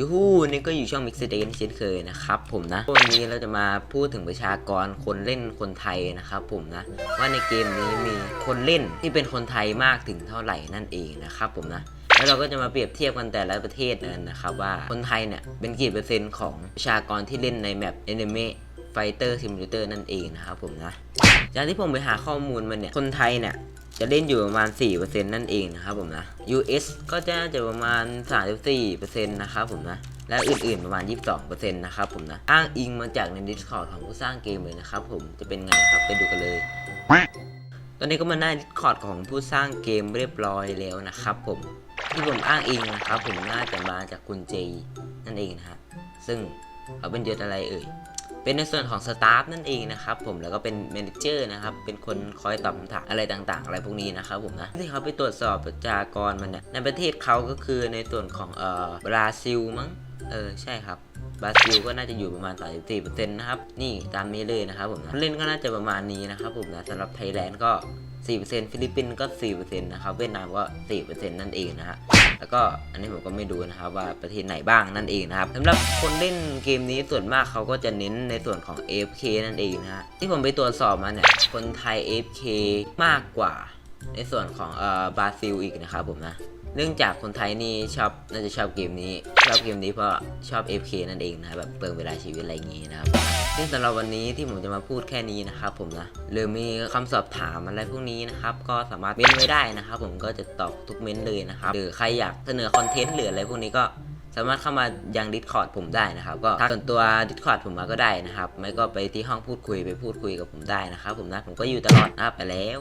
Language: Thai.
ยูฮูนี่ก็อยู่ช่อง Mix d a y เช่นเคยนะครับผมนะ วันนี้เราจะมาพูดถึงประชากรคนเล่นคนไทยนะครับผมนะ ว่าในเกมนี้มีคนเล่นที่เป็นคนไทยมากถึงเท่าไหร่นั่นเองนะครับผมนะ แล้วเราก็จะมาเปรียบเทียบกันแต่ละประเทศนั้นนะครับว่าคนไทยเนี่ยเป็นกี่เปอร์เซ็นต์ของประชากรที่เล่นในแมป Anime Fighter Simulator นั่นเองนะครับผมนะ จากที่ผมไปหาข้อมูลมาเนี่ยคนไทยเนี่ย จะเล่นอยู่ประมาณ 4%นั่นเองนะครับผมนะ US ก็จะจะประมาณ 34%นะครับผมนะ และอื่นๆประมาณ 22%นะครับผมนะ อ้างอิงมาจากใน Discord ของผู้สร้างเกมเลยนะครับผมจะเป็นไงครับไปดูกันเลย ตอนนี้ก็มาหน้า Discord ของผู้สร้างเกมเรียบร้อยแล้วนะครับผมที่ผมอ้างอิงนะครับผมน่าจะมาจากคุณเจนั่นเองนะฮะซึ่ง เขาเป็นยศอะไรเอ่ย เป็นในส่วนของสตาฟนั่นเองนะครับผมแล้วก็เป็นเมนเจอร์นะครับ เป็นคนคอยตอบคำถามอะไรต่างๆ อะไรพวกนี้นะครับผมนะที่เขาไปตรวจสอบประชากรมันเนี่ยในประเทศเขาก็คือในส่วนของเอ่อบราซิลมั้งเออใช่ครับบราซิลก็น่าจะอยู่ประมาณ 34%นะครับ นี่ตามนี้เลยนะครับผมนะเล่นก็น่าจะประมาณนี้นะครับผมนะสำหรับไทยแลนด์ก็ 4%ฟิลิปปินส์ก็ 4%นะครับเวียดนามก็ 4%นั่นเองนะฮะแล้วก็อันนี้ผมก็ไม่ดูนะครับว่าประเทศไหนบ้างนั่นเองนะครับสำหรับคนเล่นเกมนี้ส่วนมากเขาก็จะเน้นในส่วนของ AFK นั่นเองนะฮะที่ผมไปตรวจสอบมาเนี่ยคนไทย AFK มากกว่าในส่วนของเอ่อบราซิลอีกนะครับผมนะเนื่องจากคนไทยนี่ชอบน่าจะชอบเกมนี้ ชอบเกมนี้เพราะชอบ FK นั่นเองนะแบบเปิงเวลาชีวิตอะไรอย่างงี้นะครับซึ่งสำหรับวันนี้ที่ผมจะมาพูดแค่นี้นะครับผมนะหรือมีคำสอบถามอะไรพวกนี้นะครับก็สามารถเม้นไว้ได้นะครับผมก็จะตอบทุกเม้นเลยนะครับหรือใครอยากเสนอคอนเทนต์หรืออะไรพวกนี้ก็สามารถเข้ามายัง Discord ผมได้นะครับ ก็ทักส่วนตัว Discord ผมมาก็ได้นะครับ ไม่ก็ไปที่ห้องพูดคุยไปพูดคุยกับผมได้นะครับ ผมนะผมก็อยู่ตลอดนะครับไปแล้ว